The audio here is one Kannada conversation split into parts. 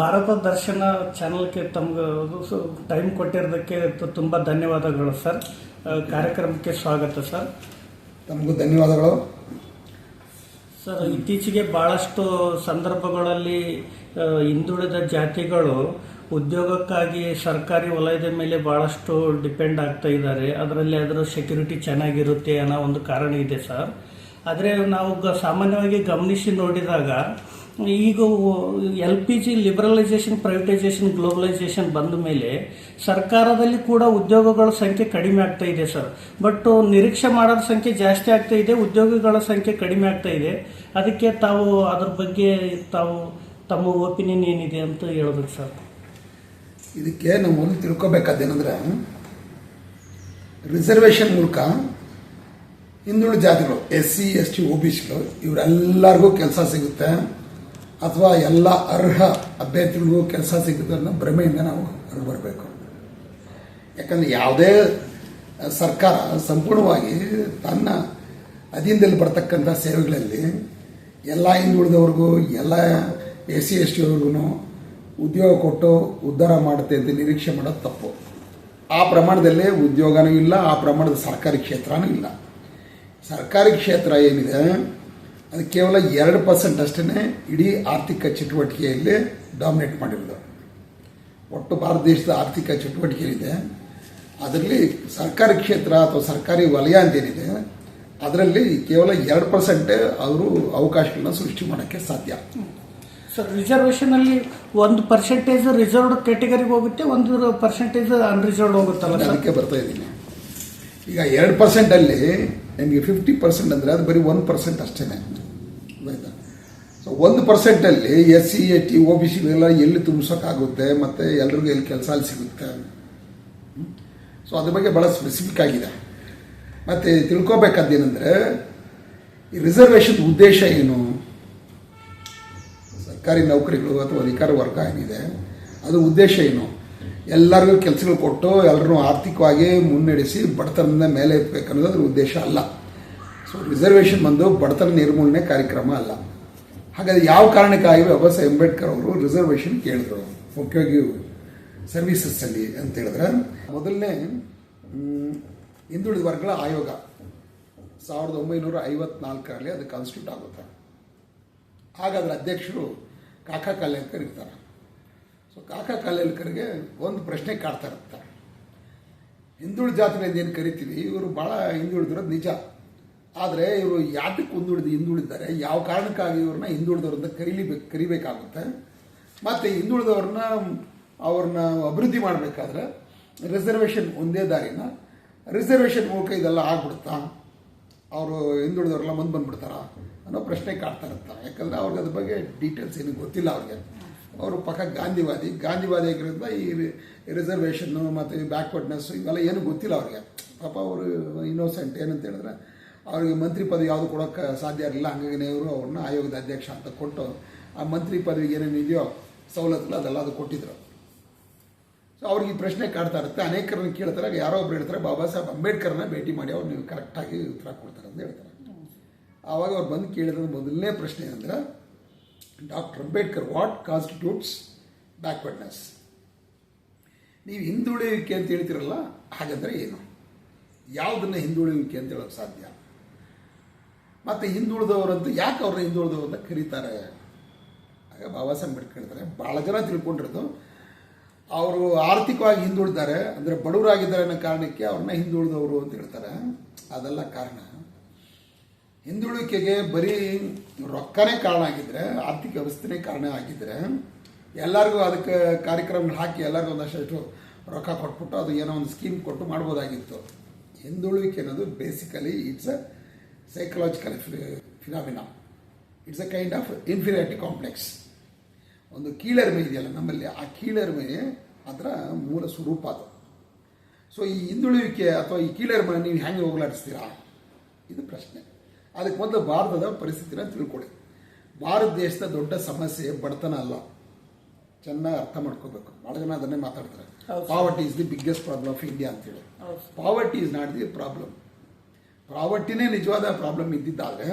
ಭಾರತ ದರ್ಶನ ಚಾನಲ್ಗೆ ತಮ್ಗೆ ಟೈಮ್ ಕೊಟ್ಟಿರೋದಕ್ಕೆ ತುಂಬ ಧನ್ಯವಾದಗಳು ಸರ್. ಕಾರ್ಯಕ್ರಮಕ್ಕೆ ಸ್ವಾಗತ ಸರ್. ತಮಗೂ ಧನ್ಯವಾದಗಳು. ಸರ್ ಇತ್ತೀಚೆಗೆ ಭಾಳಷ್ಟು ಸಂದರ್ಭಗಳಲ್ಲಿ ಹಿಂದುಳಿದ ಜಾತಿಗಳು ಉದ್ಯೋಗಕ್ಕಾಗಿ ಸರ್ಕಾರಿ ವಲಯದ ಮೇಲೆ ಭಾಳಷ್ಟು ಡಿಪೆಂಡ್ ಆಗ್ತಾ ಇದ್ದಾರೆ. ಅದರಲ್ಲಿ ಅದರ ಸೆಕ್ಯೂರಿಟಿ ಚೆನ್ನಾಗಿರುತ್ತೆ ಅನ್ನೋ ಒಂದು ಕಾರಣ ಇದೆ ಸರ್. ಆದರೆ ನಾವು ಸಾಮಾನ್ಯವಾಗಿ ಗಮನಿಸಿ ನೋಡಿದಾಗ ಈಗ L P G liberalisation privatisation globalisation ಬಂದ ಮೇಲೆ ಸರ್ಕಾರದಲ್ಲಿ ಕೂಡ ಉದ್ಯೋಗಗಳ ಸಂಖ್ಯೆ ಕಡಿಮೆ ಆಗ್ತಾ ಇದೆ ಸರ್. ಬಟ್ ನಿರೀಕ್ಷೆ ಮಾಡೋರ ಸಂಖ್ಯೆ ಜಾಸ್ತಿ ಆಗ್ತಾ ಇದೆ, ಉದ್ಯೋಗಿಗಳ ಸಂಖ್ಯೆ ಕಡಿಮೆ ಆಗ್ತಾ ಇದೆ. ಅದಕ್ಕೆ ತಾವು ಅದ್ರ ಬಗ್ಗೆ ತಾವು ತಮ್ಮ ಒಪಿನಿಯನ್ ಏನಿದೆ ಅಂತ ಹೇಳ್ಬೇಕು ಸರ್. ಇದಕ್ಕೆ ನಾವು ಮೊದಲು ತಿಳ್ಕೊಬೇಕಾದ್ದೇನೆಂದ್ರೆ ರಿಸರ್ವೇಷನ್ ಮೂಲಕ ಹಿಂದುಳಿದ ಜಾತಿಗಳು S C S T O B ಸಿಗಳು ಇವರೆಲ್ಲರಿಗೂ ಕೆಲಸ ಸಿಗುತ್ತೆ. ಅಥವಾ ಎಲ್ಲ ಅರ್ಹ ಅಭ್ಯರ್ಥಿಗಳಿಗೂ ಕೆಲಸ ಸಿಗುತ್ತೆ ಅನ್ನೋ ಭ್ರಮೆಯಿಂದ ನಾವು ಹೊರಗೆ ಬರಬೇಕು. ಯಾಕಂದ್ರೆ ಯಾವುದೇ ಸರ್ಕಾರ ಸಂಪೂರ್ಣವಾಗಿ ತನ್ನ ಅಧೀನದಲ್ಲಿ ಬರ್ತಕ್ಕಂಥ ಸೇವೆಗಳಲ್ಲಿ ಎಲ್ಲ ಹಿಂದುಳಿದವ್ರಿಗೂ, ಎಲ್ಲ ಎ ಸಿ ಎಸ್ ಟಿಯವ್ರಿಗೂ ಉದ್ಯೋಗ ಕೊಟ್ಟು ಉದ್ಧಾರ ಮಾಡುತ್ತೆ ಅಂತ ನಿರೀಕ್ಷೆ ಮಾಡೋದು ತಪ್ಪು. ಆ ಪ್ರಮಾಣದಲ್ಲಿ ಉದ್ಯೋಗನೂ ಇಲ್ಲ, ಆ ಪ್ರಮಾಣದ ಸರ್ಕಾರಿ ಕ್ಷೇತ್ರನೂ ಇಲ್ಲ. ಸರ್ಕಾರಿ ಕ್ಷೇತ್ರ ಏನಿದೆ ಅದು ಕೇವಲ ಎರಡು ಪರ್ಸೆಂಟ್ ಅಷ್ಟೇ ಇಡೀ ಆರ್ಥಿಕ ಚಟುವಟಿಕೆಯಲ್ಲಿ ಡಾಮಿನೇಟ್ ಮಾಡಿರೋದು. ಒಟ್ಟು ಭಾರತ ದೇಶದ ಆರ್ಥಿಕ ಚಟುವಟಿಕೆ ಏನಿದೆ ಅದರಲ್ಲಿ ಸರ್ಕಾರಿ ಕ್ಷೇತ್ರ ಅಥವಾ ಸರ್ಕಾರಿ ವಲಯ ಅಂತೇನಿದೆ ಅದರಲ್ಲಿ ಕೇವಲ ಎರಡು ಪರ್ಸೆಂಟ್ ಅವರು ಅವಕಾಶಗಳನ್ನ ಸೃಷ್ಟಿ ಮಾಡೋಕ್ಕೆ ಸಾಧ್ಯ. ಸರ್ ರಿಸರ್ವೇಷನ್ ಅಲ್ಲಿ ಒಂದು ಪರ್ಸೆಂಟೇಜ್ ರಿಸರ್ವ್ಡ್ ಕ್ಯಾಟಗರಿಗೆ ಹೋಗುತ್ತೆ ಒಂದು ಪರ್ಸೆಂಟೇಜ್ ಅನ್ರಿಸರ್ವ್ಡ್ ಹೋಗುತ್ತಲ್ಲ ಅದಕ್ಕೆ ಬರ್ತಾ ಇದ್ದೀನಿ. ಈಗ ಎರಡು ಪರ್ಸೆಂಟಲ್ಲಿ ನಿಮಗೆ ಫಿಫ್ಟಿ ಪರ್ಸೆಂಟ್ ಅಂದರೆ ಅದು ಬರೀ ಒನ್ ಪರ್ಸೆಂಟ್ ಅಷ್ಟೇ ಸೊ ಒಂದು ಪರ್ಸೆಂಟಲ್ಲಿ S C A T O B ಸಿಗೆಲ್ಲ ಎಲ್ಲಿ ತುಂಬಿಸೋಕ್ಕಾಗುತ್ತೆ ಮತ್ತು ಎಲ್ರಿಗೂ ಎಲ್ಲಿ ಕೆಲಸ ಅಲ್ಲಿ ಸಿಗುತ್ತೆ? ಸೊ ಅದ್ರ ಬಗ್ಗೆ ಭಾಳ ಸ್ಪೆಸಿಫಿಕ್ ಆಗಿದೆ. ಮತ್ತು ತಿಳ್ಕೊಬೇಕಾದ್ದೇನೆಂದರೆ, ಈ ರಿಸರ್ವೇಷನ್ ಉದ್ದೇಶ ಏನು? ಸರ್ಕಾರಿ ನೌಕರಿಗಳು ಅಥವಾ ಅಧಿಕಾರ ವರ್ಗ ಏನಿದೆ, ಅದು ಉದ್ದೇಶ ಏನು? ಎಲ್ಲರಿಗೂ ಕೆಲಸಗಳು ಕೊಟ್ಟು ಎಲ್ಲರೂ ಆರ್ಥಿಕವಾಗಿ ಮುನ್ನಡೆಸಿ ಬಡತನದಿಂದ ಮೇಲೆ ಎತ್ತಬೇಕು ಅನ್ನೋದು ಅದ್ರ ಉದ್ದೇಶ ಅಲ್ಲ. ಸೊ ರಿಸರ್ವೇಷನ್ ಬಂದು ಬಡತನ ನಿರ್ಮೂಲನೆ ಕಾರ್ಯಕ್ರಮ ಅಲ್ಲ. ಹಾಗಾದ್ರೆ ಯಾವ ಕಾರಣಕ್ಕಾಗಿ ಬಾಬಾ ಸಾಹೇಬ್ ಅಂಬೇಡ್ಕರ್ ಅವರು ರಿಸರ್ವೇಷನ್ ಕೇಳಿದ್ರು. ಮುಖ್ಯವಾಗಿ ಸರ್ವೀಸಸ್ಸಲ್ಲಿ ಅಂತ ಹೇಳಿದ್ರೆ, ಮೊದಲನೇ ಹಿಂದುಳಿದ ವರ್ಗಗಳ ಆಯೋಗ ಸಾವಿರದ ಒಂಬೈನೂರ ಐವತ್ನಾಲ್ಕರಲ್ಲಿ ಅದು ಕಾನ್ಸ್ಟಿಟ್ಯೂಟ್ ಆಗುತ್ತೆ. ಹಾಗಾದ್ರೆ ಅಧ್ಯಕ್ಷರು ಕಾಕಾ ಕಾಲೇಲ್ಕರ್ ಇರ್ತಾರೆ. ಸೊ ಕಾಕಾ ಕಾಲೇಲ್ಕರ್ಗೆ ಒಂದು ಪ್ರಶ್ನೆ ಕಾಡ್ತಾ ಇರ್ತಾರೆ ಹಿಂದುಳಿದ ಜಾತಿಗಳಿಂದ ಏನು ಕರಿತೀವಿ? ಇವರು ಭಾಳ ಹಿಂದುಳಿದಿರೋದು ನಿಜ. ಆದರೆ ಇವರು ಯಾತಕ್ಕೆ ಹಿಂದುಳಿದು ಹಿಂದುಳಿದ್ದಾರೆ? ಯಾವ ಕಾರಣಕ್ಕಾಗಿ ಇವ್ರನ್ನ ಹಿಂದುಳಿದವ್ರ ಕರೀಲಿಬೇಕು ಕರಿಬೇಕಾಗುತ್ತೆ. ಮತ್ತು ಹಿಂದುಳಿದವ್ರನ್ನ ಅವ್ರನ್ನ ಅಭಿವೃದ್ಧಿ ಮಾಡಬೇಕಾದ್ರೆ ರಿಸರ್ವೇಷನ್ ಒಂದೇ ದಾರಿನ. ರಿಸರ್ವೇಷನ್ ಮೂಲಕ ಇದೆಲ್ಲ ಆಗ್ಬಿಡುತ್ತಾ? ಅವರು ಹಿಂದುಳಿದವರೆಲ್ಲ ಮುಂದೆ ಬಂದ್ಬಿಡ್ತಾರಾ? ಅನ್ನೋ ಪ್ರಶ್ನೆ ಕಾಡ್ತಾ ಇರ್ತಾರೆ ಯಾಕಂದರೆ ಅವ್ರಿಗೆ ಅದ್ರ ಬಗ್ಗೆ ಡೀಟೇಲ್ಸ್ ಏನು ಗೊತ್ತಿಲ್ಲ ಅವ್ರಿಗೆ. ಅವರು ಪಕ್ಕ ಗಾಂಧಿವಾದಿ. ಗಾಂಧಿವಾದಿ ಆಗಿರೋದ್ರಿಂದ ಈ ರಿಸರ್ವೇಷನ್ನು ಮತ್ತು ಬ್ಯಾಕ್ವರ್ಡ್ನೆಸ್ ಇವೆಲ್ಲ ಏನು ಗೊತ್ತಿಲ್ಲ ಅವ್ರಿಗೆ. ಪಾಪ ಅವರು ಇನ್ನೋಸೆಂಟ್ ಏನಂತ ಹೇಳಿದ್ರೆ ಅವರಿಗೆ ಮಂತ್ರಿ ಪದವಿ ಯಾವುದು ಕೊಡೋಕ್ಕೆ ಸಾಧ್ಯ ಇರಲಿಲ್ಲ, ಹಂಗಾಗಿ ಅವರು ಅವ್ರನ್ನ ಆಯೋಗದ ಅಧ್ಯಕ್ಷ ಅಂತ ಕೊಟ್ಟು ಆ ಮಂತ್ರಿ ಪದವಿಗೆ ಏನೇನಿದೆಯೋ ಸವಲತ್ತುಗಳು ಅದೆಲ್ಲ ಅದು ಕೊಟ್ಟಿದ್ರು. ಸೊ ಅವ್ರಿಗೆ ಈ ಪ್ರಶ್ನೆ ಕಾಡ್ತಾ ಇರುತ್ತೆ. ಅನೇಕರನ್ನ ಕೇಳ್ತಾರೆ ಯಾರೋ ಒಬ್ರು ಹೇಳ್ತಾರೆ, ಬಾಬಾ ಸಾಹೇಬ್ ಅಂಬೇಡ್ಕರ್ನ ಭೇಟಿ ಮಾಡಿ ಅವ್ರು ನೀವು ಕರೆಕ್ಟಾಗಿ ಉತ್ತರ ಕೊಡ್ತಾರೆ ಅಂತ ಹೇಳ್ತಾರೆ. ಆವಾಗ ಅವ್ರು ಬಂದು ಕೇಳಿದ್ರೆ ಮೊದಲನೇ ಪ್ರಶ್ನೆ ಅಂದರೆ doctor Ambedkar, what constitutes backwardness ನೀವು ಹಿಂದುಳಿಯುವಿಕೆ ಅಂತ ಹೇಳ್ತಿರಲ್ಲ, ಹಾಗಂದರೆ ಏನು? ಯಾವುದನ್ನು ಹಿಂದುಳಿಯುವಿಕೆ ಅಂತ ಹೇಳೋಕ್ಕೆ ಸಾಧ್ಯ? ಮತ್ತು ಅಂತ ಯಾಕೆ ಅವ್ರನ್ನ ಹಿಂದುಳಿದವರು ಅಂತ ಕರೀತಾರೆ? ಆಗ ಬಾಬಾ ಸಾಹೇಬ್ ಅಂಬೇಡ್ಕರ್ ಭಾಳ ಜನ ತಿಳ್ಕೊಂಡಿರೋದು. ಅವರು ಆರ್ಥಿಕವಾಗಿ ಹಿಂದುಳಿದಾರೆ ಅಂದರೆ ಬಡವರಾಗಿದ್ದಾರೆ ಅನ್ನೋ ಕಾರಣಕ್ಕೆ ಅವ್ರನ್ನ ಹಿಂದುಳಿದವರು ಅಂತ ಹೇಳ್ತಾರೆ. ಅದೆಲ್ಲ ಕಾರಣ. ಹಿಂದುಳಿಕೆಗೆ ಬರೀ ರೊಕ್ಕನೇ ಕಾರಣ ಆಗಿದ್ರೆ, ಆರ್ಥಿಕ ವ್ಯವಸ್ಥೆನೇ ಕಾರಣ ಆಗಿದ್ರೆ, ಎಲ್ಲರಿಗೂ ಅದಕ್ಕೆ ಕಾರ್ಯಕ್ರಮಗಳು ಹಾಕಿ ಎಲ್ಲರಿಗೂ ಒಂದಷ್ಟು ರೊಕ್ಕ ಕೊಟ್ಬಿಟ್ಟು ಅದು ಏನೋ ಒಂದು ಸ್ಕೀಮ್ ಕೊಟ್ಟು ಮಾಡ್ಬೋದಾಗಿತ್ತು. ಹಿಂದುಳುವಿಕೆ ಅನ್ನೋದು basically it's a psychological phenomena it's a kind of inferiority complex ಒಂದು ಕೀಳರಿಮೆ ಇದೆಯಲ್ಲ ನಮ್ಮಲ್ಲಿ ಆ ಕೀಳರಿಮೆ ಅದರ ಮೂಲ ಸ್ವರೂಪ ಅದು. ಸೊ ಈ ಹಿಂದುಳಿವಿಕೆ ಅಥವಾ ಈ ಕೀಳರಿಮೆ ನೀವು ಹೆಂಗೆ ಹೋಗಲಾಡಿಸ್ತೀರಾ? ಇದು ಪ್ರಶ್ನೆ. ಅದಕ್ಕೆ ಮೊದಲು ಭಾರತದ ಪರಿಸ್ಥಿತಿನ ತಿಳ್ಕೊಳ್ಳಿ. ಭಾರತ ದೇಶದ ದೊಡ್ಡ ಸಮಸ್ಯೆ ಬಡತನ ಅಲ್ಲ. ಚೆನ್ನಾಗಿ ಅರ್ಥ ಮಾಡ್ಕೋಬೇಕು. ಭಾಳ ಜನ ಅದನ್ನೇ ಮಾತಾಡ್ತಾರೆ. Poverty is the biggest problem of India ಅಂತೇಳಿ. Poverty is not the problem ಪಾವರ್ಟಿನೇ ನಿಜವಾದ ಪ್ರಾಬ್ಲಮ್ ಇದ್ದಿದ್ದಾದ್ರೆ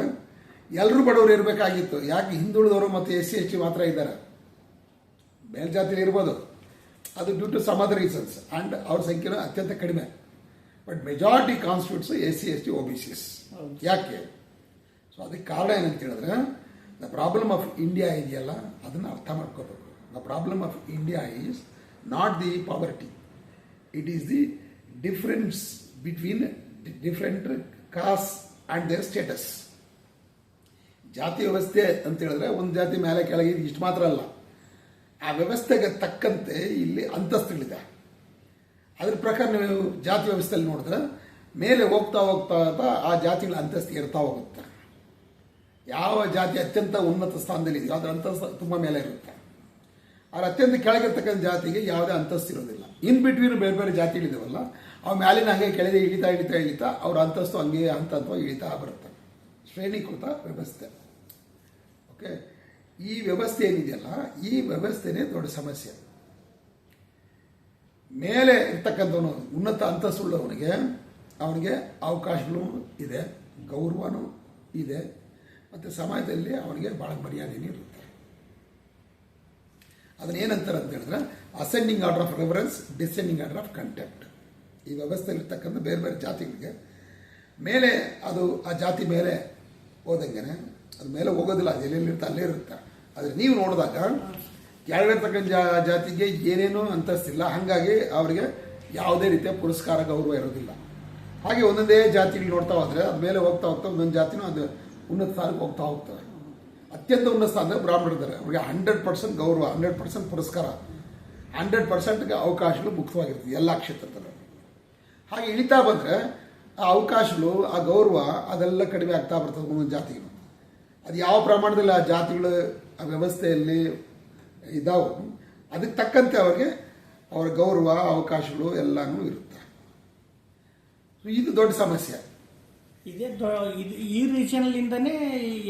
ಎಲ್ಲರೂ ಬಡವರು ಇರಬೇಕಾಗಿತ್ತು. ಯಾಕೆ ಹಿಂದುಳಿದವರು ಮತ್ತು ಎಸ್ ಸಿ ಎಸ್ ಟಿ ಮಾತ್ರ ಇದ್ದಾರೆ? ಮೇಲ್ಜಾತಿಲಿ ಇರ್ಬೋದು. ಅದು due to some other reasons and ಅವ್ರ ಸಂಖ್ಯೆನೂ ಅತ್ಯಂತ ಕಡಿಮೆ. But majority constitutes S C S T O B Cs S ಯಾಕೆ? ಸೊ ಅದಕ್ಕೆ ಕಾರಣ ಏನಂತ ಹೇಳಿದ್ರೆ ದ ಪ್ರಾಬ್ಲಮ್ ಆಫ್ ಇಂಡಿಯಾ ಇದೆಯಲ್ಲ ಅದನ್ನು ಅರ್ಥ ಮಾಡ್ಕೋಬೇಕು. The problem of India is not the poverty it is the difference between different caste and their status ಜಾತಿ ವ್ಯವಸ್ಥೆ ಅಂತ ಹೇಳಿದ್ರೆ ಒಂದು ಜಾತಿ ಮೇಲೆ ಕೆಳಗೆ ಇಷ್ಟು ಮಾತ್ರ ಅಲ್ಲ. ಆ ವ್ಯವಸ್ಥೆಗೆ ತಕ್ಕಂತೆ ಇಲ್ಲಿ ಅಂತಸ್ತುಗಳಿದೆ. ಅದ್ರ ಪ್ರಕಾರ ನೀವು ಜಾತಿ ವ್ಯವಸ್ಥೆಯಲ್ಲಿ ನೋಡಿದ್ರೆ ಮೇಲೆ ಹೋಗ್ತಾ ಹೋಗ್ತಾ ಹೋಗ್ತಾ ಆ ಜಾತಿಗಳ ಅಂತಸ್ತು ಇರ್ತಾ ಹೋಗುತ್ತೆ. ಯಾವ ಜಾತಿ ಅತ್ಯಂತ ಉನ್ನತ ಸ್ಥಾನದಲ್ಲಿ ಇದೆಯೋ ಅದರ ಅಂತಸ್ತು ತುಂಬ ಮೇಲೆ ಇರುತ್ತೆ. ಆದರೆ ಅತ್ಯಂತ ಕೆಳಗಿರ್ತಕ್ಕಂಥ ಜಾತಿಗೆ ಯಾವುದೇ ಅಂತಸ್ತು ಇರೋದಿಲ್ಲ. ಇನ್ ಬಿಟ್ವೀನ್ ಬೇರೆ ಬೇರೆ ಜಾತಿಗಳಿದಾವಲ್ಲ ಅವು ಮ್ಯಾಲಿನ ಹಂಗೆ ಕೆಳಗೆ ಇಳಿತಾ ಇಳಿತಾ ಇಳಿತಾ ಅವ್ರ ಅಂತಸ್ತು ಹಂಗೆ ಹಂತ ಹಂತವಾಗಿ ಇಳಿತಾ ಬರುತ್ತೆ. ಶ್ರೇಣೀಕೃತ ವ್ಯವಸ್ಥೆ. ಓಕೆ ಈ ವ್ಯವಸ್ಥೆ ಏನಿದೆಯಲ್ಲ, ಈ ವ್ಯವಸ್ಥೆನೇ ದೊಡ್ಡ ಸಮಸ್ಯೆ. ಮೇಲೆ ಇರ್ತಕ್ಕಂಥವನು, ಉನ್ನತ ಅಂತಸ್ತುಳ್ಳವನಿಗೆ ಅವನಿಗೆ ಅವಕಾಶಗಳು ಇದೆ, ಗೌರವನೂ ಇದೆ, ಮತ್ತು ಸಮಾಜದಲ್ಲಿ ಅವನಿಗೆ ಭಾಳ ಮರ್ಯಾದೆನೂ ಇರುತ್ತೆ. ಅದನ್ನೇನಂತಾರೆ ಅಂತ ಹೇಳಿದ್ರೆ ascending order of reference descending order of contempt ಈ ವ್ಯವಸ್ಥೆಯಲ್ಲಿರ್ತಕ್ಕಂಥ ಬೇರೆ ಬೇರೆ ಜಾತಿಗಳಿಗೆ. ಮೇಲೆ ಅದು ಆ ಜಾತಿ ಮೇಲೆ ಹೋದಂಗೆ ಅದು ಮೇಲೆ ಹೋಗೋದಿಲ್ಲ, ಅದು ಎಲ್ಲೆಲ್ಲಿರುತ್ತೆ ಅಲ್ಲೇ ಇರುತ್ತೆ. ಆದರೆ ನೀವು ನೋಡಿದಾಗ ಕೆಳಗಿರ್ತಕ್ಕಂಥ ಜಾ, ಜಾತಿಗೆ ಏನೇನೂ ಅಂತಸ್ತಿಲ್ಲ, ಹಾಗಾಗಿ ಅವರಿಗೆ ಯಾವುದೇ ರೀತಿಯ ಪುರಸ್ಕಾರ, ಗೌರವ ಇರೋದಿಲ್ಲ. ಹಾಗೆ ಒಂದೊಂದೇ ಜಾತಿಗಳು ನೋಡ್ತಾ ಹೋದರೆ ಅದ ಮೇಲೆ ಹೋಗ್ತಾ ಹೋಗ್ತಾ ಒಂದೊಂದು ಜಾತಿನೂ ಅದು ಉನ್ನತ ಸ್ಥಾನಕ್ಕೆ ಹೋಗ್ತಾ ಹೋಗ್ತವೆ. ಅತ್ಯಂತ ಉನ್ನತ ಸ್ಥಾನದಲ್ಲಿ ಬ್ರಾಹ್ಮಣರಿದ್ದಾರೆ ಅವರಿಗೆ ಹಂಡ್ರೆಡ್ ಪರ್ಸೆಂಟ್ ಗೌರವ ಹಂಡ್ರೆಡ್ ಪರ್ಸೆಂಟ್ ಪುರಸ್ಕಾರ ಹಂಡ್ರೆಡ್ ಪರ್ಸೆಂಟ್ಗೆ ಅವಕಾಶಗಳು ಮುಕ್ತವಾಗಿರ್ತದೆ ಎಲ್ಲ ಕ್ಷೇತ್ರದಲ್ಲೂ. ಹಾಗೆ ಇಳಿತಾ ಬಂದರೆ ಆ ಅವಕಾಶಗಳು ಆ ಗೌರವ ಅದೆಲ್ಲ ಕಡಿಮೆ ಆಗ್ತಾ ಬರ್ತದೆ ಒಂದೊಂದು ಜಾತಿಗಳು ಅದು ಯಾವ ಪ್ರಮಾಣದಲ್ಲಿ ಆ ಜಾತಿಗಳು ಆ ವ್ಯವಸ್ಥೆಯಲ್ಲಿ ಇದಾವೆ ಅದಕ್ಕೆ ತಕ್ಕಂತೆ ಅವರಿಗೆ ಅವರ ಗೌರವ ಅವಕಾಶಗಳು ಎಲ್ಲನೂ ಇರುತ್ತೆ. ಇದು ದೊಡ್ಡ ಸಮಸ್ಯೆ. ಇದು ಈ ರೀಜನ್ಲಿಂದನೇ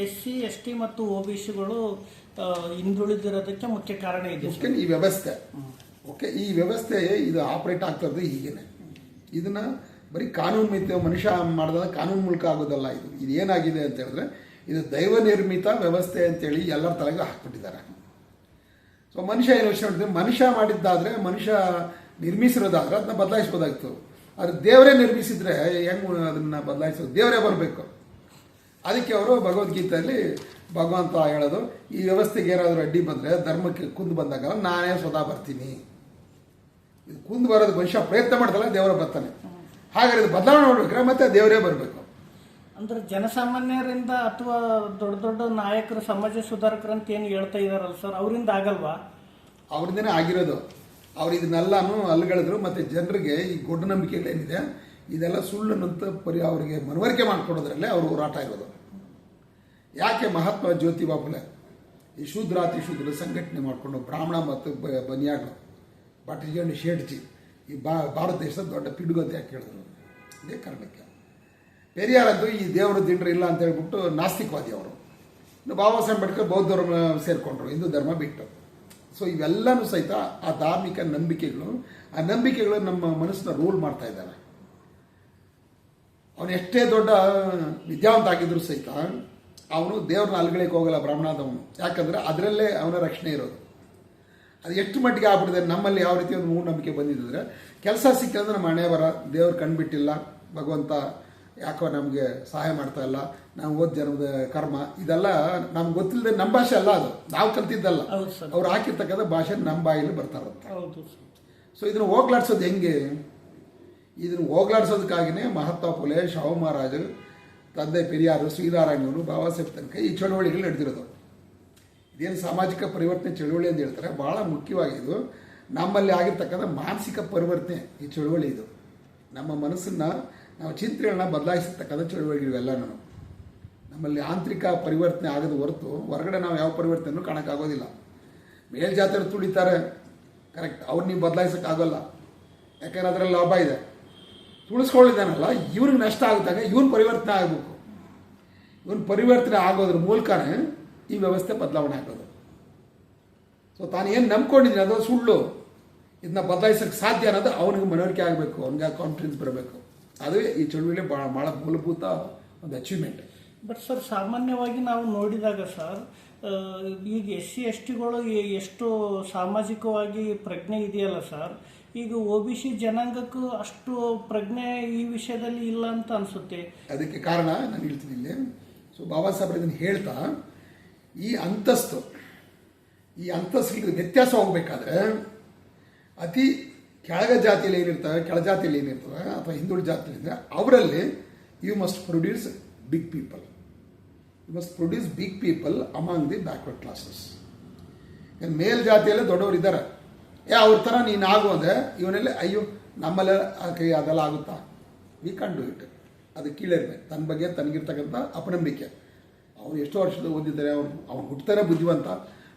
ಎಸ್ ಸಿ ಎಸ್ ಟಿ ಮತ್ತು ಒ ಬಿ ಸಿಗಳು ಹಿಂದುಳಿದಿರೋದಕ್ಕೆ ಮುಖ್ಯ ಕಾರಣ ಇದೆ. ಈ ವ್ಯವಸ್ಥೆ. ಓಕೆ ಈ ವ್ಯವಸ್ಥೆ ಇದು ಆಪರೇಟ್ ಆಗ್ತದೆ ಹೀಗೇನೆ. ಇದನ್ನ ಬರೀ ಕಾನೂನು ಮಿತ ಮನುಷ್ಯ ಮಾಡಿದಾಗ ಕಾನೂನು ಮೂಲಕ ಆಗೋದಲ್ಲ ಇದು. ಇದು ಏನಾಗಿದೆ ಅಂತ ಹೇಳಿದ್ರೆ, ಇದು ದೈವ ನಿರ್ಮಿತ ವ್ಯವಸ್ಥೆ ಅಂತೇಳಿ ಎಲ್ಲರ ತಲೆಗೆ ಹಾಕ್ಬಿಟ್ಟಿದ್ದಾರೆ. ಸೊ ಮನುಷ್ಯ ಏನು ಯೋಚನೆ ಮಾಡಿದ್ರೆ ಮನುಷ್ಯ ಮಾಡಿದ್ದಾದರೆ ಮನುಷ್ಯ ನಿರ್ಮಿಸಿರೋದಾದ್ರೆ ಅದನ್ನ ಬದಲಾಯಿಸ್ಬೋದಾಗಿತ್ತು. ಆದ್ರೆ ದೇವರೇ ನಿರ್ಮಿಸಿದ್ರೆ ಹೆಂಗ್ ಅದನ್ನ ಬದಲಾಯಿಸೋದು ದೇವರೇ ಬರಬೇಕು. ಅದಕ್ಕೆ ಅವರು ಭಗವದ್ಗೀತೆಯಲ್ಲಿ ಭಗವಂತ ಹೇಳೋದು, ಈ ವ್ಯವಸ್ಥೆಗೆ ಏನಾದರೂ ಅಡ್ಡಿ ಬಂದರೆ ಧರ್ಮಕ್ಕೆ ಕುಂದು ಬಂದಾಗ ನಾನೇ ಸ್ವತಃ ಬರ್ತೀನಿ. ಇದು ಕುಂದು ಬರೋದು ಮನುಷ್ಯ ಪ್ರಯತ್ನ ಮಾಡ್ತಲ್ಲ ದೇವರ ಬರ್ತಾನೆ. ಹಾಗಾದ್ರೆ ಇದು ಬದಲಾವಣೆ ಮಾಡ್ಬೇಕ್ರೆ ಮತ್ತೆ ದೇವರೇ ಬರಬೇಕು. ಅಂದ್ರೆ ಜನಸಾಮಾನ್ಯರಿಂದ ಅಥವಾ ದೊಡ್ಡ ದೊಡ್ಡ ನಾಯಕರು ಸಮಾಜ ಸುಧಾರಕರು ಅಂತ ಏನು ಹೇಳ್ತಾ ಇದಾರಲ್ಲ ಸರ್ ಅವರಿಂದ ಆಗಲ್ವಾ? ಅವ್ರದ್ದೇನೆ ಆಗಿರೋದು. ಅವ್ರು ಇದನ್ನೆಲ್ಲಾನು ಅಲ್ಗಳಿದ್ರು ಮತ್ತೆ ಜನರಿಗೆ ಈ ಗೊಡ್ಡ ನಂಬಿಕೆಗಳೇನಿದೆ ಇದೆಲ್ಲ ಸುಳ್ಳನ್ನಂತ ಪರಿ ಅವರಿಗೆ ಮನವರಿಕೆ ಮಾಡಿಕೊಡೋದ್ರಲ್ಲೇ ಅವರು ಹೋರಾಟ ಇರೋದು. ಯಾಕೆ ಮಹಾತ್ಮ ಜ್ಯೋತಿಬಾ ಫುಲೆ ಈ ಶೂದ್ರಾತಿ ಶೂದ್ರ ಸಂಘಟನೆ ಮಾಡಿಕೊಂಡು ಬ್ರಾಹ್ಮಣ ಮತ್ತು ಬನಿಯಾಗಳು ಭಟ್ರಿಜಂಡ್ ಶೇಟ್ಜಿ ಈ ಬಾ, ಭಾರತ ದೇಶದ ದೊಡ್ಡ ಪಿಡುಗು ಅಂತ ಯಾಕೆ ಹೇಳಿದ್ರು ಇದೇ ಕಾರಣಕ್ಕೆ. ಪೆರಿಯಾರಂತೂ ಈ ದೇವರು ದಿಂಡ್ರು ಇಲ್ಲ ಅಂತ ಹೇಳ್ಬಿಟ್ಟು ನಾಸ್ತಿಕವಾದಿ ಅವರು. ಇನ್ನು ಬಾಬಾ ಸಾಹೇಬ್ ಅಂಬೇಡ್ಕರ್ ಬೌದ್ಧ ಧರ್ಮ ಸೇರಿಕೊಂಡ್ರು, ಹಿಂದೂ ಧರ್ಮ ಬಿಟ್ಟು. ಸೊ ಇವೆಲ್ಲನೂ ಸಹಿತ ಆ ಧಾರ್ಮಿಕ ನಂಬಿಕೆಗಳು, ಆ ನಂಬಿಕೆಗಳು ನಮ್ಮ ಮನಸ್ಸನ್ನ ರೂಲ್ ಮಾಡ್ತಾ ಇದ್ದಾರೆ. ಅವನು ಎಷ್ಟೇ ದೊಡ್ಡ ವಿದ್ಯಾವಂತ ಆಗಿದ್ರು ಸಹಿತ ಅವನು ದೇವ್ರನ್ನ ಅಲ್ಗಳಿಗೆ ಹೋಗಲ್ಲ ಬ್ರಾಹ್ಮಣಾದವನು ಯಾಕಂದ್ರೆ ಅದರಲ್ಲೇ ಅವನ ರಕ್ಷಣೆ ಇರೋದು. ಅದು ಎಷ್ಟು ಮಟ್ಟಿಗೆ ಆಗ್ಬಿಟ್ಟಿದೆ. ನಮ್ಮಲ್ಲಿ ಯಾವ ರೀತಿ ಒಂದು ಮೂಢನಂಬಿಕೆ ಬಂದಿದ್ರೆ ಕೆಲಸ ಸಿಕ್ಕಿದ್ರೆ ನಮ್ಮ ಹಣೆ ಬರ ದೇವ್ರು ಕಣ್ಬಿಟ್ಟಿಲ್ಲ. ಭಗವಂತ ಯಾಕೋ ನಮಗೆ ಸಹಾಯ ಮಾಡ್ತಾ ಇಲ್ಲ. ನಾವು ಓದ್ ಜನದ ಕರ್ಮ. ಇದೆಲ್ಲ ನಮ್ಗೆ ಗೊತ್ತಿಲ್ಲದೆ ನಮ್ಮ ಭಾಷೆ ಅಲ್ಲ ಅದು. ನಾವು ಕಲ್ತಿದ್ದಲ್ಲ. ಅವ್ರು ಹಾಕಿರ್ತಕ್ಕಂಥ ಭಾಷೆ ನಮ್ಮ ಬಾಯಲ್ಲಿ ಸರ್. ಸೊ ಇದನ್ನು ಹೋಗ್ಲಾಡ್ಸೋದು ಹೆಂಗೆ? ಇದನ್ನು ಹೋಗ್ಲಾಡ್ಸೋದಕ್ಕಾಗಿಯೇ ಮಹತ್ವ ಪುಲೆ ಶಾಹು ಮಹಾರಾಜರು ತಂದೆ ಪೆರಿಯಾರು ಶ್ರೀನಾರಾಯಣರು ಬಾಬಾ ಸಾಹೇಬ್ ತನಕ ಈ ಚಳುವಳಿಗಳು ನಡೆದಿರೋದು. ಇದೇನು ಸಾಮಾಜಿಕ ಪರಿವರ್ತನೆ ಚಳುವಳಿ ಅಂತ ಹೇಳ್ತಾರೆ, ಬಹಳ ಮುಖ್ಯವಾಗಿದ್ದು ನಮ್ಮಲ್ಲಿ ಆಗಿರ್ತಕ್ಕಂಥ ಮಾನಸಿಕ ಪರಿವರ್ತನೆ ಈ ಚಳುವಳಿ ಇದು. ನಮ್ಮ ಮನಸ್ಸನ್ನು, ನಾವು ಚಿಂತನೆಗಳನ್ನ ಬದಲಾಯಿಸತಕ್ಕಂಥ ಚಳುವಳಿ ಇವೆಲ್ಲನೂ ನಮ್ಮಲ್ಲಿ ಆಂತರಿಕ ಪರಿವರ್ತನೆ ಆಗದ ಹೊರತು ಹೊರಗಡೆ ನಾವು ಯಾವ ಪರಿವರ್ತನೆಯೂ ಕಾಣೋಕ್ಕಾಗೋದಿಲ್ಲ. ಮೇಲ್ಜಾತರು ತುಳಿತಾರೆ, ಕರೆಕ್ಟ್. ಅವ್ರು ನೀವು ಬದಲಾಯಿಸೋಕ್ಕಾಗಲ್ಲ. ಯಾಕಂದ್ರೆ ಅದರಲ್ಲಿ ಲಾಭ ಇದೆ. ತುಳಿಸ್ಕೊಳ್ಳಿದ್ದಾನಲ್ಲ ಇವ್ರಿಗೆ ನಷ್ಟ ಆಗುತ್ತಾಗ ಇವನ್ ಪರಿವರ್ತನೆ ಆಗಬೇಕು. ಇವನ್ ಪರಿವರ್ತನೆ ಆಗೋದ್ರ ಮೂಲಕನೇ ಈ ವ್ಯವಸ್ಥೆ ಬದಲಾವಣೆ ಆಗೋದು. ಸೊ ತಾನೇನು ನಂಬ್ಕೊಂಡಿದ್ದೀನಿ ಅದು ಸುಳ್ಳು. ಇದನ್ನ ಬದಲಾಯಿಸೋಕ್ಕೆ ಸಾಧ್ಯ ಅನ್ನೋದು ಅವನಿಗೆ ಮನವರಿಕೆ ಆಗಬೇಕು ಅವನಿಗೆ ಕಾನ್ಫಿಡೆನ್ಸ್ ಬರಬೇಕು. ಅದುವೇ ಈ ಚಳುವಳಿ ಭಾಳ ಭಾಳ ಮೂಲಭೂತ ಒಂದು ಅಚೀವ್ಮೆಂಟ್ ಬಟ್ ಸರ್ ಸಾಮಾನ್ಯವಾಗಿ ನಾವು ನೋಡಿದಾಗ ಸರ್ ಈಗ ಎಸ್ ಸಿ ಎಸ್ ಟಿಗಳು ಎಷ್ಟು ಸಾಮಾಜಿಕವಾಗಿ ಪ್ರಜ್ಞೆ ಇದೆಯಲ್ಲ ಸರ್ ಈಗ ಒ ಬಿ ಸಿ ಜನಾಂಗಕ್ಕೂ ಅಷ್ಟು ಪ್ರಜ್ಞೆ ಈ ವಿಷಯದಲ್ಲಿ ಇಲ್ಲ ಅಂತ ಅನಿಸುತ್ತೆ. ಅದಕ್ಕೆ ಕಾರಣ ನಾನು ಹೇಳ್ತೀನಿ ಇಲ್ಲಿ. ಸೊ ಬಾಬಾ ಸಾಹೇಬ್ರ ಇದನ್ನು ಹೇಳ್ತಾ ಈ ಅಂತಸ್ತು, ಈ ಅಂತಸ್ತಿಗೆ ವ್ಯತ್ಯಾಸ ಹೋಗ್ಬೇಕಾದ್ರೆ ಅತಿ ಕೆಳಗ ಜಾತಿಯಲ್ಲಿ ಏನಿರ್ತವೆ, ಕೆಳ ಜಾತಿಯಲ್ಲಿ ಏನಿರ್ತವೆ, ಅಥವಾ ಹಿಂದುಳಿದ ಜಾತಿಯಲ್ಲಿ ಅವರಲ್ಲಿ you must produce big people you must produce big people among the backward classes ಮೇಲ್ ಜಾತಿಯಲ್ಲೇ ದೊಡ್ಡವರು ಇದ್ದಾರೆ. ಏ, ಅವ್ರ ಥರ ನೀನು ಆಗು ಅಂದರೆ ಇವನೆಲ್ಲ, ಅಯ್ಯೋ, ನಮ್ಮಲ್ಲ ಅದೆಲ್ಲ ಆಗುತ್ತಾ? ವಿ ಕಾನ್ ಇಟ್ ಅದು ಕೀಳಿರ್ಬೇಕು ತನ್ನ ಬಗ್ಗೆ ತನಗಿರ್ತಕ್ಕಂಥ ಅಪನಂಬಿಕೆ. ಅವನು ಎಷ್ಟೋ ವರ್ಷದ ಓದಿದ್ದಾರೆ ಅವನು ಅವನು ಹುಟ್ಟುತ್ತಾನೆ ಬುದ್ಧಿವಂತ.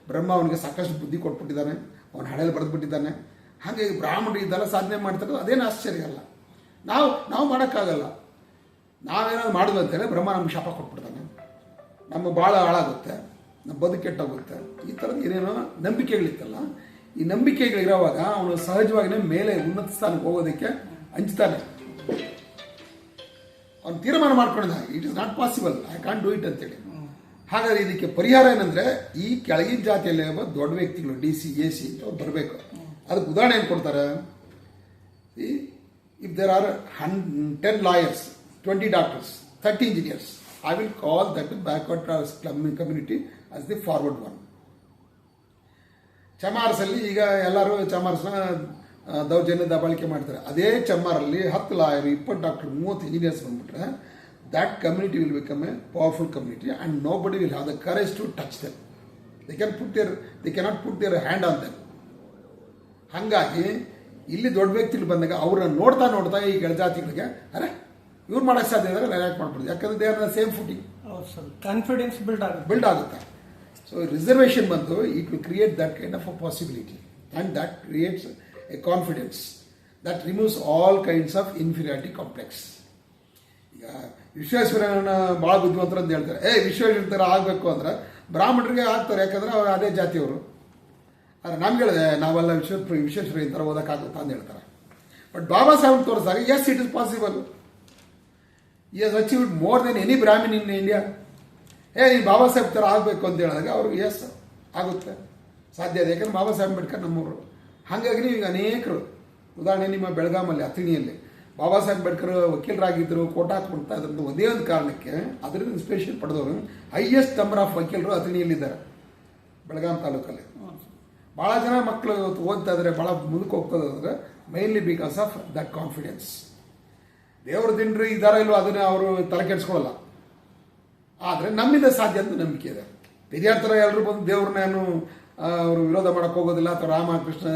ಬ್ರಹ್ಮ ಅವನಿಗೆ ಸಾಕಷ್ಟು ಬುದ್ಧಿ ಕೊಟ್ಬಿಟ್ಟಿದ್ದಾನೆ. ಅವನ ಹಣೆಯಲ್ಲಿ ಬರೆದ್ಬಿಟ್ಟಿದ್ದಾನೆ. ಹಾಗಾಗಿ ಬ್ರಾಹ್ಮಣರು ಇದೆಲ್ಲ ಸಾಧನೆ ಮಾಡ್ತಾರೆ ಅದೇನು ಆಶ್ಚರ್ಯ ಅಲ್ಲ. ನಾವು ನಾವು ಮಾಡೋಕ್ಕಾಗಲ್ಲ. ನಾವೇನಾದ್ರು ಮಾಡಿದ್ವಿ ಅಂತೇಳಿ ಬ್ರಹ್ಮ ನಮ್ಗೆ ಶಾಪ ಕೊಟ್ಬಿಡ್ತಾನೆ. ನಮ್ಮ ಭಾಳ ಹಾಳಾಗುತ್ತೆ. ನಮ್ಮ ಬದುಕು ಕೆಟ್ಟೋಗುತ್ತೆ. ಈ ಥರದ ಏನೇನೋ ನಂಬಿಕೆಗಳಿತ್ತಲ್ಲ. ಈ ನಂಬಿಕೆಗಳಿರೋವಾಗ ಅವನು ಸಹಜವಾಗಿಯೇ ಮೇಲೆ ಉನ್ನತ ಸ್ಥಾನಕ್ಕೆ ಹೋಗೋದಕ್ಕೆ ಹಂಚ್ತಾನೆ. ಅವನು ತೀರ್ಮಾನ ಮಾಡ್ಕೊಂಡಿದ್ದ it is not possible I can't do it ಅಂತೇಳಿ. ಹಾಗಾದ್ರೆ ಇದಕ್ಕೆ ಪರಿಹಾರ ಏನಂದ್ರೆ ಈ ಕೆಳಗಿನ ಜಾತಿಯಲ್ಲಿ ದೊಡ್ಡ ವ್ಯಕ್ತಿಗಳು ಡಿ ಸಿ ಎ ಸಿ ಅವ್ರು ಬರಬೇಕು. ಅದಕ್ಕೆ ಉದಾಹರಣೆ ಏನು ಕೊಡ್ತಾರೆ? ಇಫ್ ದೇರ್ ಆರ್ ಹನ್ ten lawyers twenty doctors thirty engineers I will call that backward community as the forward one ಚಮಾರ್ಸಲ್ಲಿ ಈಗ ಎಲ್ಲರೂ ಚಮಾರ್ಸ್ನ ದೌರ್ಜನ್ಯ ದಬ್ಬಾಳಿಕೆ ಮಾಡ್ತಾರೆ. ಅದೇ ಚಮ್ಮಾರಲ್ಲಿ ಹತ್ತು ಲಾಯರ್ ಇಪ್ಪತ್ತು ಡಾಕ್ಟರ್ ಮೂವತ್ತು ಇಂಜಿನಿಯರ್ಸ್ ಬಂದ್ಬಿಟ್ರೆ that community will become a powerful community and nobody will have the courage to touch them they can put their they cannot put their hand on them ಹಾಗಾಗಿ ಇಲ್ಲಿ ದೊಡ್ಡ ವ್ಯಕ್ತಿಗಳು ಬಂದಾಗ ಅವ್ರನ್ನ ನೋಡ್ತಾ ನೋಡ್ತಾ ಈ ಕೆಳಜಾತಿಗಳಿಗೆ ಅರೆ ಇವ್ರು ಮಾಡೋಕ್ಕೆ ಸಾಧ್ಯ ಇದ್ದಾರೆ ನಾನು ಯಾಕೆ ಮಾಡ್ಬೋದು ಯಾಕಂದ್ರೆ they are the same footing confidence build ಆಗುತ್ತೆ. ಬಿಲ್ಡ್ ಆಗುತ್ತೆ. ಸೊ ರಿಸರ್ವೇಷನ್ ಬಂದು it will create that kind of a possibility and that creates a confidence that removes all kinds of inferiority complex ಈಗ ವಿಶ್ವೇಶ್ವರನ ಭಾಳ ಬುದ್ಧಿವಂತರ ಅಂತ ಹೇಳ್ತಾರೆ. ಏ ವಿಶ್ವೇಶ್ವರ ಆಗಬೇಕು ಅಂದ್ರೆ ಬ್ರಾಹ್ಮಣರಿಗೆ ಆಗ್ತಾರೆ, ಯಾಕಂದ್ರೆ ಅವ್ರು ಅದೇ ಜಾತಿಯವರು. ಆದರೆ ನಮ್ಗೆ ಹೇಳಿದೆ ನಾವೆಲ್ಲ ವಿಶ್ವೇಶ್ವರ ವಿಶ್ವೇಶ್ವರ ಈ ಥರ ಓದೋಕ್ಕಾಗುತ್ತಾ ಅಂತ ಹೇಳ್ತಾರೆ. ಬಟ್ ಬಾಬಾ ಸಾಹೇಬ್ ತೋರಿಸಿದಾಗ as it is possible as achieved more than any Brahmin in India ಏ, ನೀನು ಬಾಬಾ ಸಾಹೇಬ್ ಥರ ಆಗಬೇಕು ಅಂತ ಹೇಳಿದಾಗ ಅವ್ರಿಗೆ ಎಸ್ ಆಗುತ್ತೆ. ಸಾಧ್ಯ ಇದೆ. ಯಾಕಂದ್ರೆ ಬಾಬಾ ಸಾಹೇಬ್ ಅಂಬೇಡ್ಕರ್ ನಮ್ಮವರು. ಹಾಗಾಗಿ ಈಗ ಅನೇಕರು, ಉದಾಹರಣೆ ನಿಮ್ಮ ಬೆಳಗಾಮಲ್ಲಿ, ಅಥಣಿಯಲ್ಲಿ. ಬಾಬಾ ಸಾಹೇಬ್ ಅಂಬೇಡ್ಕರ್ ವಕೀಲರಾಗಿದ್ದರು ಕೋಟಾ ಕೊಡ್ತಾ ಇದ್ರದ್ದು ಒಂದೇ ಒಂದು ಕಾರಣಕ್ಕೆ ಅದರಿಂದ ಇನ್ಸ್ಪಿರೇಷನ್ ಪಡೆದವರು ಹೈಯೆಸ್ಟ್ ನಂಬರ್ ಆಫ್ ವಕೀಲರು ಅಥಣಿಯಲ್ಲಿದ್ದಾರೆ, ಬೆಳಗಾಂ ತಾಲೂಕಲ್ಲಿ. ಭಾಳ ಜನ ಮಕ್ಕಳು ಇವತ್ತು ಓದ್ತಾ ಇದ್ದಾರೆ ಭಾಳ ಮುಂದಕ್ಕೆ ಹೋಗ್ತದಂದ್ರೆ mainly because of that confidence ದೇವ್ರ ದಿನರು ಇದಾರ ಇಲ್ಲೋ ಅದನ್ನ ಅವರು ತಲೆ ಕೆಡಿಸ್ಕೊಳ್ಳಲ್ಲ. ಆದರೆ ನಮ್ಮಿಂದ ಸಾಧ್ಯ ಅಂತ ನಂಬಿಕೆ ಇದೆ. ಪೆರಿಯಾರ್ ಥರ ಎಲ್ಲರೂ ಬಂದು ದೇವ್ರನ್ನೇನು ಅವರು ವಿರೋಧ ಮಾಡೋಕ್ಕೆ ಹೋಗೋದಿಲ್ಲ ಅಥವಾ ರಾಮ ಕೃಷ್ಣ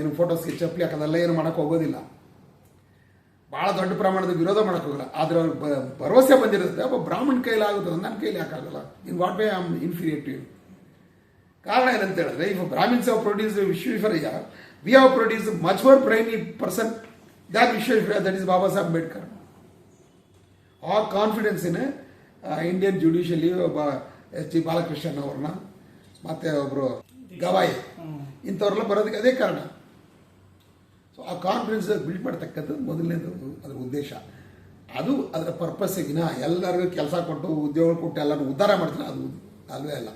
ಏನು ಫೋಟೋಸ್ಗೆ ಚಪ್ಪಲಿ ಹಾಕೋದೆಲ್ಲ ಏನು ಮಾಡೋಕ್ಕೆ ಹೋಗೋದಿಲ್ಲ. ಭಾಳ ದೊಡ್ಡ ಪ್ರಮಾಣದ ವಿರೋಧ ಮಾಡೋಕ್ಕೆ ಹೋಗಲ್ಲ ಆದರೆ ಅವ್ರಿಗೆ ಬ- ಭರವಸೆ ಬಂದಿರುತ್ತೆ. ಒಬ್ಬ ಬ್ರಾಹ್ಮಣ ಕೈಲಿ ಆಗುತ್ತೆ ನನ್ನ ಕೈಲಿ ಯಾಕಾಗಲ್ಲ in what way am inferior to you ಕಾರಣ ಏನಂತ ಹೇಳಿದ್ರೆ if Brahmins have produce Visvesvaraya we have produce much more brainy person that Visvesvaraya that is Baba Saheb Ambedkar ಆ ಕಾನ್ಫಿಡೆನ್ಸ್ ಇನ್ ಇಂಡಿಯನ್ ಜುಡಿಷಿಯಲಿ ಒಬ್ಬ ಎಸ್ ಜಿ ಬಾಲಕೃಷ್ಣನ್ ಅವ್ರನ್ನ ಮತ್ತೆ ಒಬ್ಬರು ಗವಾಯಿ ಇಂಥವ್ರೆಲ್ಲ ಬರೋದಕ್ಕೆ ಅದೇ ಕಾರಣ. ಸೊ ಆ ಕಾನ್ಫಿಡೆನ್ಸ್ ಬಿಲ್ಡ್ ಮಾಡ್ತಕ್ಕಂಥದ್ದು ಮೊದಲನೇದು ಅದರ ಉದ್ದೇಶ. ಅದು ಅದರ ಪರ್ಪಸ್ಸಿಗಿನ ಎಲ್ಲರಿಗೂ ಕೆಲಸ ಕೊಟ್ಟು ಉದ್ಯೋಗ ಕೊಟ್ಟು ಎಲ್ಲರೂ ಉದ್ಧಾರ ಮಾಡ್ತಾರೆ ಅದು ಅಲ್ವೇ ಅಲ್ಲ.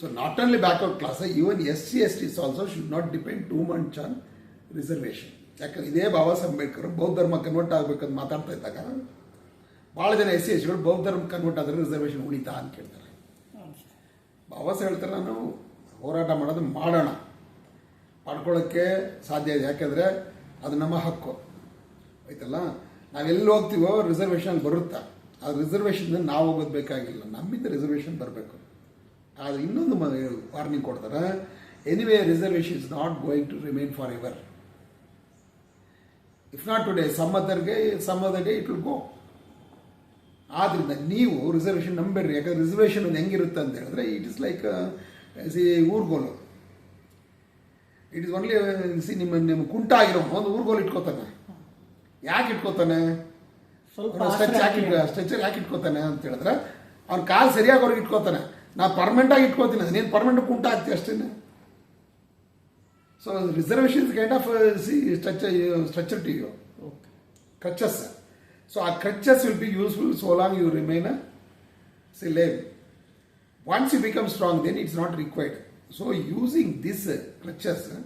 So not only backward class even S C S Ts also should not depend too much on reservation ಯಾಕಂದ್ರೆ ಇದೇ ಬಾಬಾ ಸಾಹೇಬ್ ಅಂಬೇಡ್ಕರ್ ಬೌದ್ಧ ಧರ್ಮ ಕನ್ವರ್ಟ್ ಆಗಬೇಕಂತ ಮಾತಾಡ್ತಾ ಇದ್ದಾಗ ಭಾಳ ಜನ ಎಸ್ ಸಿ ಎಸ್ಗಳು ಬೌದ್ಧ ಧರ್ಮ ಕನ್ವರ್ಟ್ ಆದರೆ ರಿಸರ್ವೇಷನ್ ಉಳಿತಾ ಅಂತ ಕೇಳ್ತಾರೆ. ಬಾಬಾ ಸಾಹೇಬ್ ಹೇಳ್ತಾರೆ ನಾನು ಹೋರಾಟ ಮಾಡೋದು ಮಾಡೋಣ ಮಾಡ್ಕೊಳ್ಳೋಕ್ಕೆ ಸಾಧ್ಯ ಇದೆ. ಯಾಕೆಂದರೆ ಅದು ನಮ್ಮ ಹಕ್ಕು. ಆಯ್ತಲ್ಲ? ನಾವೆಲ್ಲಿ ಹೋಗ್ತೀವೋ ರಿಸರ್ವೇಷನ್ ಬರುತ್ತಾ? ಆ ರಿಸರ್ವೇಷನ್ ನಾವು ಹೋಗೋದು ಬೇಕಾಗಿಲ್ಲ ನಮ್ಮಿಂದ ರಿಸರ್ವೇಷನ್ ಬರಬೇಕು. ಆದರೆ ಇನ್ನೊಂದು ವಾರ್ನಿಂಗ್ ಕೊಡ್ತಾರೆ. Anyway reservation is not going to remain for ever if not today some ಅದರ್ಗೆ some other day it will go ಆದ್ದರಿಂದ ನೀವು ರಿಸರ್ವೇಷನ್ ನಂಬೇಡ್ರಿ. ಯಾಕಂದ್ರೆ ರಿಸರ್ವೇಷನ್ ಒಂದು ಹೆಂಗಿರುತ್ತೆ ಅಂತ ಹೇಳಿದ್ರೆ ಇಟ್ ಇಸ್ ಲೈಕ್ ಸಿ ಊರ್ಗೋಲು. ಇಟ್ ಇಸ್ ಓನ್ಲಿ ಸಿ ನಿಮ್ಮ ನಿಮ್ಮ ಕುಂಟ ಆಗಿರೋ ಒಂದು ಊರ್ಗೋಲ್ ಇಟ್ಕೋತಾನೆ. ಯಾಕೆ ಇಟ್ಕೋತಾನೆ? ಸ್ಟ್ರೆಚ್ ಯಾಕೆ ಸ್ಟ್ರೆಚರ್ ಯಾಕೆ ಇಟ್ಕೋತಾನೆ ಅಂತ ಹೇಳಿದ್ರೆ ಅವ್ನ ಕಾಲು ಸರಿಯಾಗಿ ಅವ್ರಿಗೆ ಇಟ್ಕೋತಾನೆ. ನಾ ಪರ್ಮನೆಂಟ್ ಆಗಿ ಇಟ್ಕೋತೀನಿ. ನೀನು ಪರ್ಮನೆಂಟ್ ಕುಂಟ ಆಗ್ತೀಯ ಅಷ್ಟೇ so reservation kind of C stretch structure to you okay so So crutches will will be useful so you remain C lame. Once you become strong, then it's not required. So, using this uh, crutches, uh,